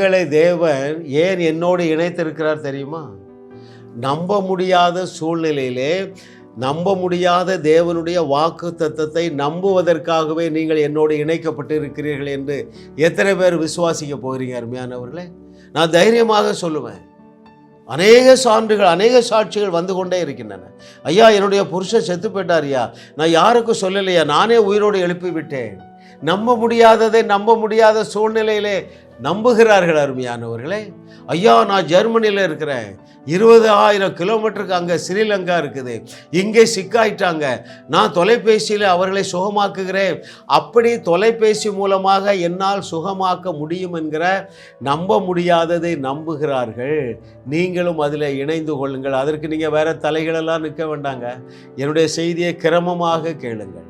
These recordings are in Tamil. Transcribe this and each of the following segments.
உங்களை தேவன் ஏன் என்னோடு இணைத்திருக்கிறார் தெரியுமா? நம்ப முடியாத சூழ்நிலையிலே நம்ப முடியாத தேவனுடைய வாக்கு தத்துவத்தை நம்புவதற்காகவே நீங்கள் என்னோடு இணைக்கப்பட்டு இருக்கிறீர்கள் என்று எத்தனை பேர் விசுவாசிக்க போகிறீங்க அருமையானவர்களே நான் தைரியமாக சொல்லுவேன். அநேக சான்றுகள் அநேக சாட்சிகள் வந்து கொண்டே இருக்கின்றன. ஐயா என்னுடைய புருஷன் செத்து போயிட்டார் ஐயா நான் யாருக்கும் சொல்லலையா? நானே உயிரோடு எழுப்பி விட்டேன் நம்ப முடியாததை நம்ப முடியாத சூழ்நிலையிலே நம்புகிறார்கள் அருமையானவர்களே. ஐயா நான் ஜெர்மனியில் இருக்கிறேன். இருபது ஆயிரம் கிலோமீட்டருக்கு அங்கே ஸ்ரீலங்கா இருக்குது. இங்கே சிக்காயிட்டாங்க. நான் தொலைபேசியில் அவர்களை சுகமாக்குகிறேன். அப்படி தொலைபேசி மூலமாக என்னால் சுகமாக்க முடியும் என்கிற நம்ப முடியாததை நம்புகிறார்கள். நீங்களும் அதில் இணைந்து கொள்ளுங்கள். அதற்கு நீங்கள் வேறு தலைகளெல்லாம் நிற்க வேண்டாங்க. என்னுடைய செய்தியை கிரமமாக கேளுங்கள்.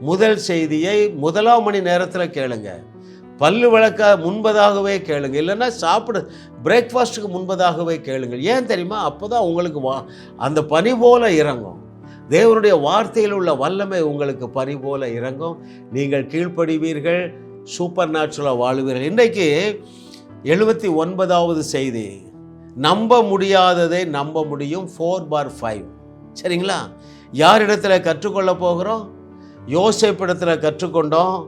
முதல் செய்தியை முதலாம் மணி நேரத்தில் கேளுங்க. பல்லு விளக்க முன்பதாகவே கேளுங்க. இல்லைன்னா சாப்பிட பிரேக்ஃபாஸ்ட்டுக்கு முன்பதாகவே கேளுங்கள் ஏன் தெரியுமா? அப்போ தான் உங்களுக்கு வா அந்த பனி போல இறங்கும். தேவனுடைய வார்த்தையில் உள்ள வல்லமை உங்களுக்கு பனி போல இறங்கும். நீங்கள் கீழ்ப்படிவீர்கள் சூப்பர் நேச்சுரலாக வாழுவீர்கள். இன்றைக்கு எழுபத்தி ஒன்பதாவது செய்தி. நம்ப முடியாததை நம்ப முடியும். ஃபோர் பார் ஃபைவ் சரிங்களா? யாரிடத்துல கற்றுக்கொள்ள போகிறோம்? யோசேப்பிடத்தில் கற்றுக்கொண்டோம்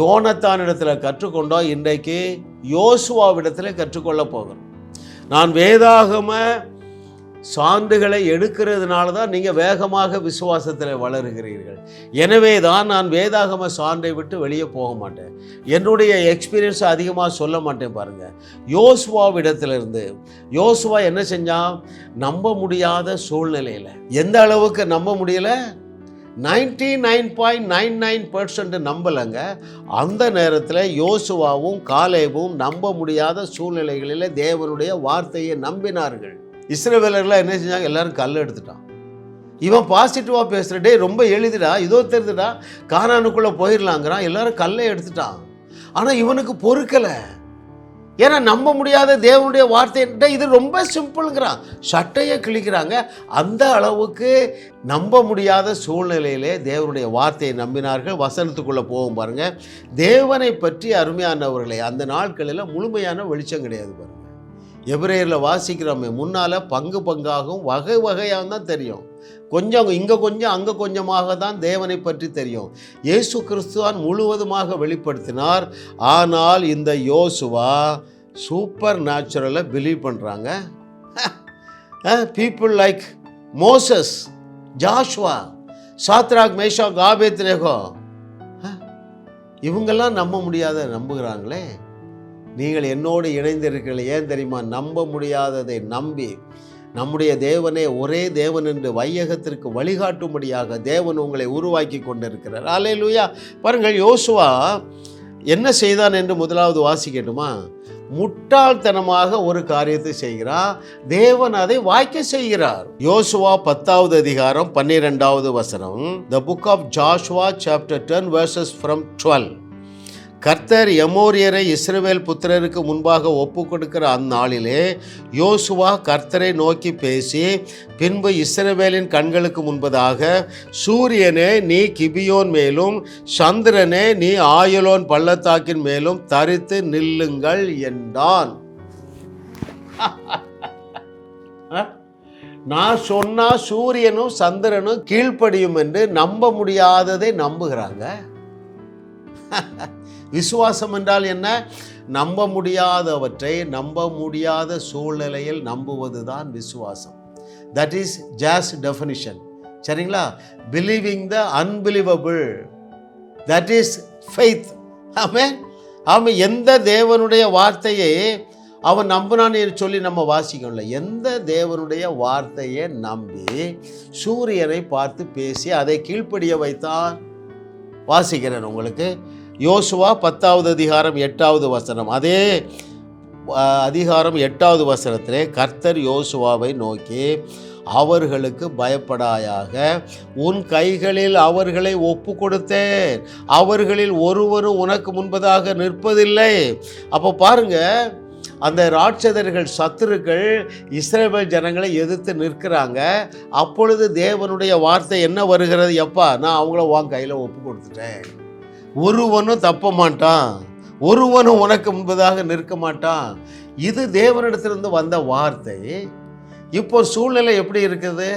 யோனத்தான் இடத்துல கற்றுக்கொண்டோம் இன்றைக்கு யோசுவாவிடத்தில் கற்றுக்கொள்ள போகிறோம். நான் வேதாகம சான்றுகளை எடுக்கிறதுனால தான் நீங்கள் வேகமாக விசுவாசத்தில் வளருகிறீர்கள். எனவே தான் நான் வேதாகம சான்றை விட்டு வெளியே போக மாட்டேன். என்னுடைய எக்ஸ்பீரியன்ஸ் அதிகமாக சொல்ல மாட்டேன் பாருங்கள் யோசுவாவிடத்திலிருந்து யோசுவா என்ன செஞ்சான்? நம்ப முடியாத சூழ்நிலையில். எந்த அளவுக்கு நம்ப முடியல? Ninety nine point nine nine percent நம்பலைங்க. அந்த நேரத்தில் யோசுவாவும் காலேவும் நம்ப முடியாத சூழ்நிலைகளில் தேவனுடைய வார்த்தையை நம்பினார்கள். இஸ்ரவேலர்லாம் என்ன செஞ்சாங்க? எல்லாரும் கல் எடுத்துட்டான். இவன் பாசிட்டிவாக பேசுகிற டே ரொம்ப எளிதுடா இதோ தெரிஞ்சுடா காரானுக்குள்ளே போயிடலாங்கிறான் எல்லாரும் கல்லை எடுத்துட்டான். ஆனால் இவனுக்கு பொறுக்கலை. ஏன்னா நம்ப முடியாத தேவனுடைய வார்த்தை இது ரொம்ப சிம்பிளுங்கிறான். சட்டையை கிழிக்கிறாங்க. அந்த அளவுக்கு நம்ப முடியாத சூழ்நிலையிலே தேவனுடைய வார்த்தையை நம்பினார்கள். வசனத்துக்குள்ளே போகும் பாருங்கள் தேவனை பற்றி அருமையானவர்களை அந்த நாட்களில் முழுமையான வெளிச்சம் கிடையாது பாருங்கள் எபிரேயரில் வாசிக்கிறோமே முன்னால் பங்கு பங்காகவும் வகை வகையாக தான் தெரியும். கொஞ்சம் இங்கே கொஞ்சம் அங்கே கொஞ்சமாக தான் தேவனை பற்றி தெரியும். இயேசு கிறிஸ்துவான் முழுவதுமாக வெளிப்படுத்தினார். ஆனால் இந்த யோசுவா சூப்பர் நேச்சுரலை பிலீவ் பண்ணுறாங்க people like Moses Joshua Shadrach Meshach Abednego இவங்கெல்லாம் நம்ப முடியாத நம்புகிறாங்களே. நீங்கள் என்னோடு இணைந்திருக்கிறீர்கள். ஏன் தெரியுமா? நம்ப முடியாததை நம்பி. நம்முடைய தேவனே ஒரே தேவன் என்று வையகத்திற்கு வழிகாட்டும்படியாக தேவன் உங்களை உருவாக்கி கொண்டிருக்கிறார். லூயா பாருங்கள் யோசுவா என்ன செய்தான் என்று முதலாவது வாசிக்கட்டுமா? முட்டாள்தனமாக ஒரு காரியத்தை செய்கிறார் தேவன் அதை வாய்க்க செய்கிறார். யோசுவா பத்தாவது அதிகாரம் பன்னிரெண்டாவது வசனம் the book of Joshua chapter ten verses from twelve கர்த்தர் எமோரியரை இஸ்ரவேல் புத்திரருக்கு முன்பாக ஒப்பு கொடுக்கிற அந்நாளிலே யோசுவா கர்த்தரை நோக்கி பேசி பின்பு இஸ்ரவேலின் கண்களுக்கு முன்பதாக சூரியனே நீ கிபியோன் மேலும் சந்திரனே நீ ஆயுளோன் பள்ளத்தாக்கின் மேலும் தரித்து நில்லுங்கள் என்றான். நான் சொன்னா சூரியனும் சந்திரனும் கீழ்ப்படியும் என்று நம்ப முடியாததை நம்புகிறாங்க. விசுவாசம் என்றால் என்ன? நம்ப முடியாதவற்றை நம்ப முடியாத சூழ்நிலையில் நம்புவது தான் விசுவாசம். தட் இஸ் ஜாஸ் டெஃபினிஷன் சரிங்களா? Believing the unbelievable that is faith ஆமே ஆமாம் எந்த தேவனுடைய வார்த்தையை அவன் நம்பினான்னு சொல்லி நம்ம வாசிக்கணும்ல. எந்த தேவனுடைய வார்த்தையை நம்பி சூரியனை பார்த்து பேசி அதை கீழ்ப்படிய வைத்தான்? வாசிக்கிறேன் உங்களுக்கு. யோசுவா பத்தாவது அதிகாரம் எட்டாவது வசனம். அதே அதிகாரம் எட்டாவது வசனத்திலே கர்த்தர் யோசுவாவை நோக்கி அவர்களுக்கு பயப்படாயாக உன் கைகளில் அவர்களை ஒப்பு கொடுத்தேன் அவர்களில் ஒருவரும் உனக்கு முன்பதாக நிற்பதில்லை. அப்போ பாருங்க அந்த ராட்சதர்கள் சத்துருக்கள் இஸ்ரேல் ஜனங்களை எதிர்த்து நிற்கிறாங்க. அப்பொழுது தேவனுடைய வார்த்தை என்ன வருகிறது? எப்பா நான் அவங்கள உன் கையில் ஒப்பு கொடுத்துட்டேன் ஒருவனும் தப்ப மாட்டான். ஒருவனும் உனக்கு முன்பதாக நிற்க மாட்டான். இது தேவனிடத்திலிருந்து வந்த வார்த்தை. இப்போ சூழ்நிலை எப்படி இருக்குது?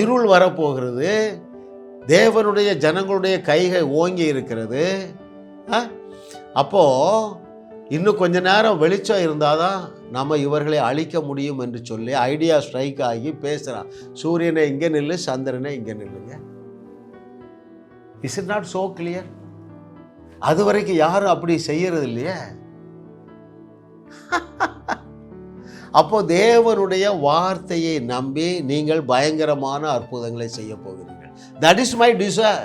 இருள் வரப்போகிறது. தேவனுடைய ஜனங்களுடைய கைகள் ஓங்கி இருக்கிறது. அப்போது இன்னும் கொஞ்ச நேரம் வெளிச்சம் இருந்தால் தான் நம்ம இவர்களை அழிக்க முடியும் என்று சொல்லி ஐடியா ஸ்ட்ரைக் ஆகி பேசுகிறான் சூரியனை இங்கே நில்லு சந்திரனை இங்கே நில்லுங்க. Is it not so clear அது வரைக்கும் யாரும் அப்படி செய்யறது இல்லையே அப்போ தேவனுடைய வார்த்தையை நம்பி நீங்கள் பயங்கரமான அற்புதங்களை செய்ய போகிறீர்கள். தட் இஸ் மை டிசைர்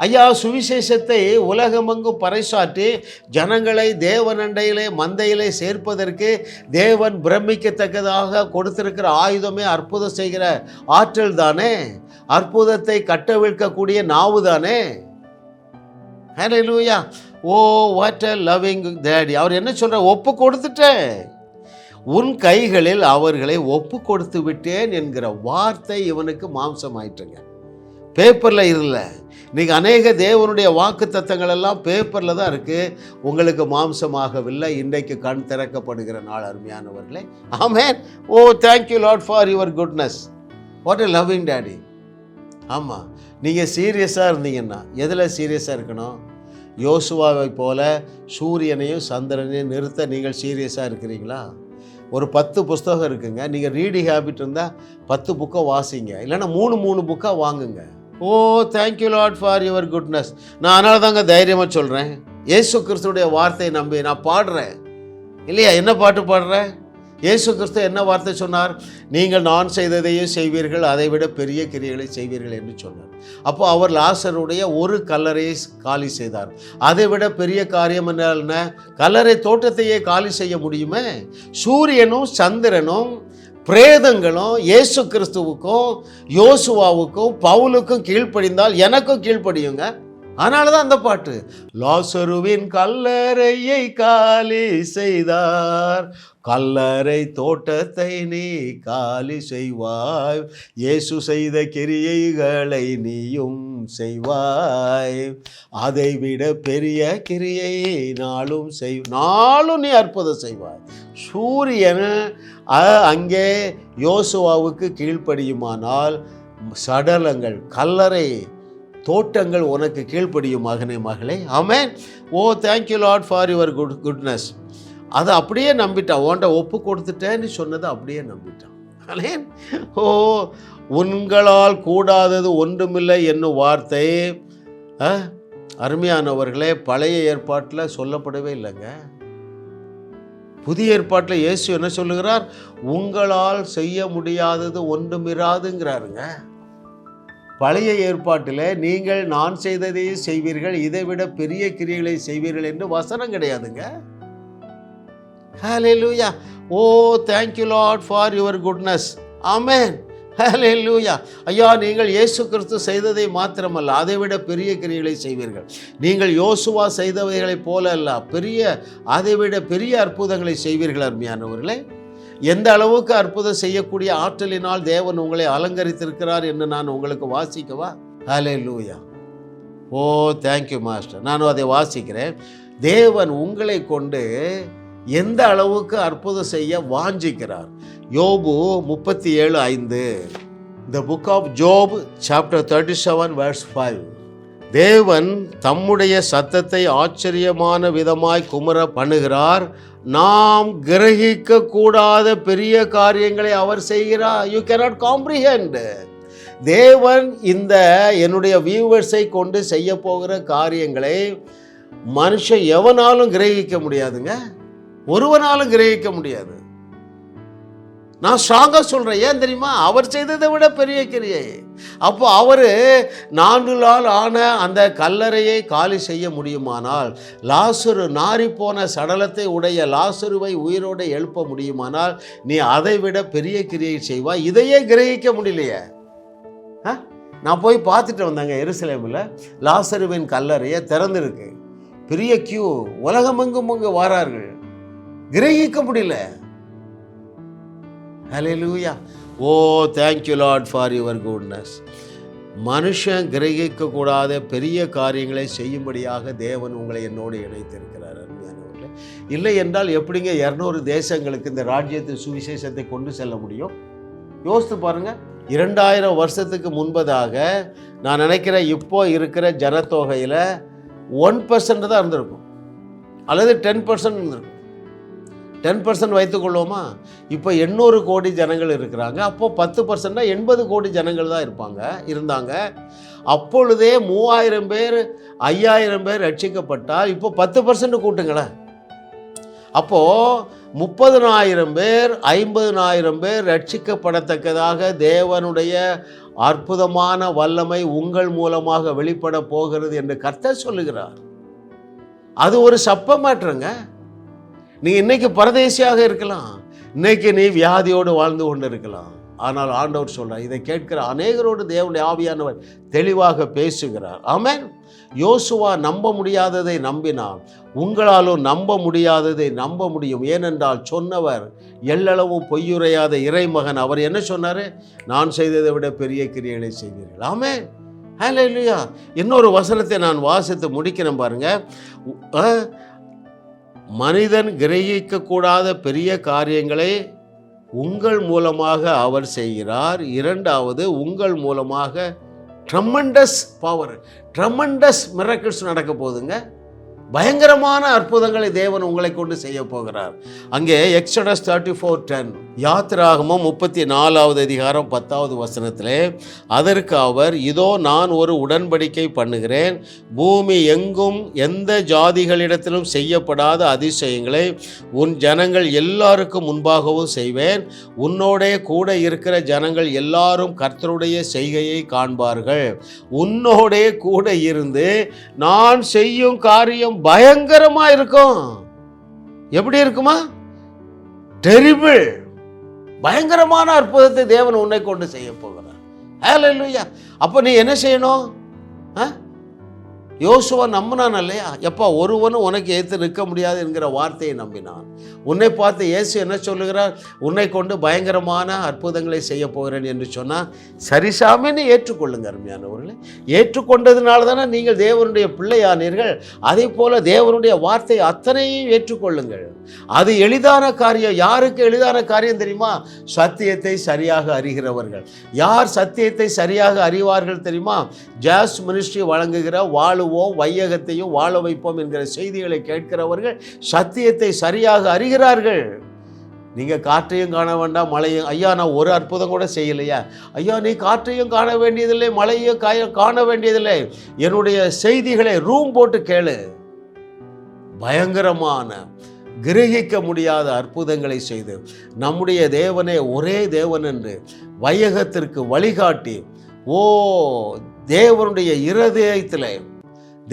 ஐயா சுவிசேஷத்தை உலகமெங்கும் பறைசாற்றி ஜனங்களை தேவனண்டையிலே மந்தையிலே சேர்ப்பதற்கு தேவன் பிரமிக்கத்தக்கதாக கொடுத்திருக்கிற ஆயுதமே அற்புதம் செய்கிற ஆற்றல் தானே? அற்புதத்தை கட்டவிழ்க்கக்கூடிய நாவு தானே? ஹalleluya oh what a loving daddy அவர் என்ன சொல்கிற ஒப்பு கொடுத்துட்டேன். உன் கைகளில் அவர்களை ஒப்பு கொடுத்து விட்டேன் என்கிற வார்த்தை இவனுக்கு மாம்சம் ஆயிட்டுங்க பேப்பரில் இல்லை இன்னைக்கு அநேக தேவனுடைய வாக்கு தத்தங்கள் எல்லாம் பேப்பரில் தான் இருக்குது உங்களுக்கு மாம்சமாகவில்லை. இன்றைக்கு கண் திறக்கப்படுகிற நாள் அருமையானவர்களே. ஆமேன். ஓ thank you lot for your goodness what a loving daddy ஆமாம் நீங்கள் சீரியஸாக இருந்தீங்கன்னா எதில் சீரியஸாக இருக்கணும்? யோசுவாவை போல சூரியனையும் சந்திரனையும் நிறுத்த நீங்கள் சீரியஸாக இருக்கிறீங்களா? ஒரு பத்து புஸ்தகம் இருக்குங்க. நீங்கள் ரீடிங் ஹேபிட் இருந்தால் பத்து புக்கை வாசிங்க. இல்லைன்னா மூணு மூணு புக்காக வாங்குங்க. ஓ thank you lot for your goodness நான் அதனால தாங்க தைரியமாக சொல்கிறேன் இயேசு கிறிஸ்துடைய வார்த்தையை நம்பி நான் பாடுறேன். இல்லையா? என்ன பாட்டு பாடுறேன் இயேசு கிறிஸ்து என்ன வார்த்தை சொன்னார்? நீங்கள் நான் செய்ததையும் செய்வீர்கள் அதை விட பெரிய கிரியைகளை செய்வீர்கள் என்று சொன்னார். அப்போ அவர் லாசருடைய ஒரு கல்லறையை காலி செய்தார். அதை விட பெரிய காரியம் என்ன? கல்லறை தோட்டத்தையே காலி செய்ய முடியுமே? சூரியனும் சந்திரனும் பிரேதங்களும் இயேசு கிறிஸ்துவுக்கும் யோசுவாவுக்கும் பவுலுக்கும் கீழ்ப்படிந்தால் எனக்கும் கீழ்ப்படியுங்க. அதனால தான் அந்த பாட்டு லாசருவின் கல்லறையை காலி செய்தார் கல்லறை தோட்டத்தை நீ காலி செய்வாய் இயேசு செய்த கிரியைகளை நீயும் செய்வாய் அதை விட பெரிய கிரியை நாளும் செய் நாளும் நீ அற்புதம் செய்வாய். சூரியன் அ- அங்கே யோசுவாவுக்கு கீழ்ப்படியுமானால் சடலங்கள் கல்லறை தோட்டங்கள் உனக்கு கீழ்ப்படியும் மகனே மகளே. அமேன் ஓ thank you lot for your good goodness அதை அப்படியே நம்பிட்டான் உன்ட்ட ஒப்பு கொடுத்துட்டேன்னு சொன்னதை அப்படியே நம்பிட்டான். ஓ உங்களால் கூடாதது ஒன்றுமில்லை என்னும் வார்த்தை. ஆ, அருமையானவர்களே பழைய ஏற்பாட்டில் சொல்லப்படவே இல்லைங்க. புதிய ஏற்பாட்டில் இயேசு என்ன சொல்லுகிறார்? உங்களால் செய்ய முடியாதது ஒன்றுமிராதுங்கிறாருங்க பழைய ஏற்பாட்டில் நீங்கள் நான் செய்ததையே செய்வீர்கள் இதை விட பெரிய கிரியைகளை செய்வீர்கள் என்று வசனம் கிடையாதுங்க. ஹalleluya ஓ thank you lot for your goodness ஆமேன் ஹலே லூயா ஐயா நீங்கள் இயேசு கிறிஸ்து செய்ததை மாத்திரமல்ல அதை விட பெரிய கிரியைகளை செய்வீர்கள். நீங்கள் யோசுவா செய்தவைகளைப் போல அல்ல பெரிய அதை விட பெரிய அற்புதங்களை செய்வீர்கள் அருமையானவர்களே. எந்த அளவுக்கு அற்புதம் செய்யக்கூடிய ஆற்றலினால் தேவன் உங்களை அலங்கரித்திருக்கிறார் என்று நான் உங்களுக்கு வாசிக்கவா? ஹalleluya ஓ தேங்க்யூ மாஸ்டர் நானும் அதை வாசிக்கிறேன். தேவன் உங்களை கொண்டு எந்த அளவுக்கு அற்புதம் செய்ய வாஞ்சிக்கிறார்? யோபு முப்பத்தி ஏழு ஐந்து. The book of Job chapter thirty seven verse five தேவன் தம்முடைய சத்தத்தை ஆச்சரியமான விதமாய் குமர பண்ணுகிறார். நாம் கிரகிக்க கூடாத பெரிய காரியங்களை அவர் செய்கிறார். யூ கேனாட் காம்ப்ரிஹெண்ட் தேவன் இந்த என்னுடைய வியூவர்ஸை கொண்டு செய்ய போகிற காரியங்களை மனுஷன் எவனாலும் கிரகிக்க முடியாதுங்க. ஒருவனாலும் கிரகிக்க முடியாது. நான் ஸ்ட்ராங்காக சொல்கிறேன் ஏன் தெரியுமா? அவர் செய்ததை விட பெரிய கிரியை. அப்போ அவர் நான்கு நாள் ஆன அந்த கல்லறையை காலி செய்ய முடியுமானால் லாசுரு நாறிப்போன சடலத்தை உடைய லாசுருவை உயிரோடு எழுப்ப முடியுமானால் நீ அதை விட பெரிய கிரியை செய்வாய். இதையே கிரகிக்க முடியலையே. ஆ? நான் போய் பார்த்துட்டு வந்தேங்க எருசலேமில். லாசருவின் கல்லறையை திறந்துருக்கு. பெரிய கியூ உலகமெங்கும் அங்கு வாரார்கள். கிரகிக்க முடியல. ஹலெலூயா ஓ thank you lot for your goodness மனுஷன் கிரகிக்க கூடாத பெரிய காரியங்களை செய்யும்படியாக தேவன் உங்களை என்னோடு இணைத்திருக்கிறார் அருமையானவர்களே இல்லை என்றால் எப்படிங்க இரநூறு தேசங்களுக்கு இந்த ராஜ்யத்து சுவிசேஷத்தை கொண்டு செல்ல முடியும்? யோசித்து பாருங்க. இரண்டாயிரம் வருஷத்துக்கு முன்பதாக நான் நினைக்கிறேன் இப்போ இருக்கிற ஜனத்தொகையில் ஒன் பர்சன்ட் தான் இருந்திருக்கும். அல்லது டென் பர்சன்ட் இருந்திருக்கும். டென் பர்சன்ட் வைத்துக்கொள்வோமா? இப்போ எண்ணூறு கோடி ஜனங்கள் இருக்கிறாங்க. அப்போது பத்து பர்சன்ட்னா எண்பது கோடி ஜனங்கள் தான் இருப்பாங்க இருந்தாங்க. அப்பொழுதே மூவாயிரம் பேர் ஐயாயிரம் பேர் ரட்சிக்கப்பட்டால் இப்போ பத்து பர்சன்ட் கூட்டுங்களேன். அப்போது முப்பதுனாயிரம் பேர் ஐம்பதுனாயிரம் பேர் ரட்சிக்கப்படத்தக்கதாக தேவனுடைய அற்புதமான வல்லமை உங்கள் மூலமாக வெளிப்பட போகிறது என்று கர்த்தர் சொல்லுகிறார். அது ஒரு சப்ப மாற்றங்க நீ இன்னைக்கு பரதேசியாக இருக்கலாம். இன்னைக்கு நீ வியாதியோடு வாழ்ந்து கொண்டு இருக்கலாம் ஆனால் ஆண்டவர் சொல்றார் இதை கேட்கிற அநேகரோடு தேவனுடைய ஆவியானவர் தெளிவாக பேசுகிறார். ஆமென். யோசுவா நம்ப முடியாததை நம்பினான். உங்களாலும் நம்ப முடியாததை நம்ப முடியும். ஏனென்றால் சொன்னவர் எல்லளவும் பொய்யுரையாத இறைமகன். அவர் என்ன சொன்னார்? நான் செய்ததை விட பெரிய கிரியைகளை செய்வீர்கள். ஆமே ஹலோ இல்லையா இன்னொரு வசனத்தை நான் வாசித்து முடிக்கிறேன் பாருங்கள் உ- ஆ, மனிதன் கிரகிக்கக்கூடாத பெரிய காரியங்களை உங்கள் மூலமாக அவர் செய்கிறார். இரண்டாவது உங்கள் மூலமாக ட்ரமண்டஸ் பவர் ட்ரமண்டஸ் மிரக்கிள்ஸ் நடக்க போகுதுங்க. பயங்கரமான அற்புதங்களை தேவன் உங்களை கொண்டு செய்ய போகிறார். அங்கே எக்ஸடஸ் தேர்ட்டி ஃபோர் டென் யாத்திராகமும் முப்பத்தி நாலாவது அதிகாரம் பத்தாவது வசனத்தில் அதற்கு அவர் இதோ நான் ஒரு உடன்படிக்கை பண்ணுகிறேன். பூமி எங்கும் எந்த ஜாதிகளிடத்திலும் செய்யப்படாத அதிசயங்களை உன் ஜனங்கள் எல்லாருக்கும் முன்பாகவும் செய்வேன். உன்னோடே கூட இருக்கிற ஜனங்கள் எல்லாரும் கர்த்தருடைய செய்கையை காண்பார்கள். உன்னோடே கூட இருந்து நான் செய்யும் காரியம் பயங்கரமாக இருக்கும். எப்படி இருக்குமா? டெரிபிள் பயங்கரமான அற்புதத்தை தேவன் உன்னை கொண்டு செய்ய போகிறார். ஹalleluya அப்போ நீ என்ன செய்யணும்? ஆ? யோசுவா நம்பினான் இல்லையா எப்பா ஒருவனும் உனக்கு ஏற்று நிற்க முடியாது என்கிற வார்த்தையை நம்பினான். உன்னை பார்த்து இயேசு என்ன சொல்லுகிறார்? உன்னை கொண்டு பயங்கரமான அற்புதங்களை செய்ய போகிறேன் என்று சொன்னால் சரிசாமின்னு ஏற்றுக்கொள்ளுங்க அருமையானவர்களே. ஏற்றுக்கொண்டதுனால தானே நீங்கள் தேவனுடைய பிள்ளையானீர்கள். அதே போல தேவனுடைய வார்த்தை அத்தனையும் ஏற்றுக்கொள்ளுங்கள். அது எளிதான காரியம். யாருக்கு எளிதான காரியம் தெரியுமா? சத்தியத்தை சரியாக அறிகிறவர்கள். யார் சத்தியத்தை சரியாக அறிவார்கள் தெரியுமா? ஜாஸ் மினிஸ்ட்ரி வழங்குகிற வாழுவோம் வையகத்தையும் வாழ வைப்போம் என்கிற செய்திகளை கேட்கிறவர்கள் சத்தியத்தை சரியாக அறிகிறார்கள். நீங்கள் காற்றையும் காண வேண்டாம் மழையும். ஐயா நான் ஒரு அற்புதம் கூட செய்யலையா? ஐயா நீ காற்றையும் காண வேண்டியதில்லை மழையும் காய காண வேண்டியதில்லை. என்னுடைய செய்திகளை ரூம் போட்டு கேளு. பயங்கரமான கிரகிக்க முடியாத அற்புதங்களை செய்து நம்முடைய தேவனே ஒரே தேவன் என்று வையகத்திற்கு வழிகாட்டி ஓ தேவனுடைய இருதயத்திலே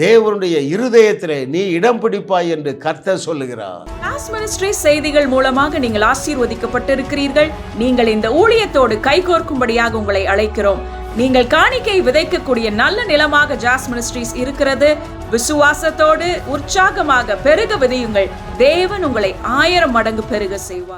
தேவனுடைய இருதயத்திலே நீ இடம் பிடிப்பாய் என்று கர்த்த சொல்லுகிறார். கிளாஸ் மினிஸ்ட்ரி செய்திகள் மூலமாக நீங்கள் ஆசீர்வதிக்கப்பட்டிருக்கிறீர்கள். நீங்கள் இந்த ஊழியத்தோடு கைகோர்க்கும்படியாக உங்களை அழைக்கிறோம். நீங்கள் காணிக்கை விதைக்கக்கூடிய நல்ல நிலமாக ஜாஸ் மினிஸ்ட்ரீஸ் இருக்கிறது. விசுவாசத்தோடு உற்சாகமாக பெருக விதையுங்கள். தேவன் உங்களை ஆயிரம் மடங்கு பெருக செய்வார்.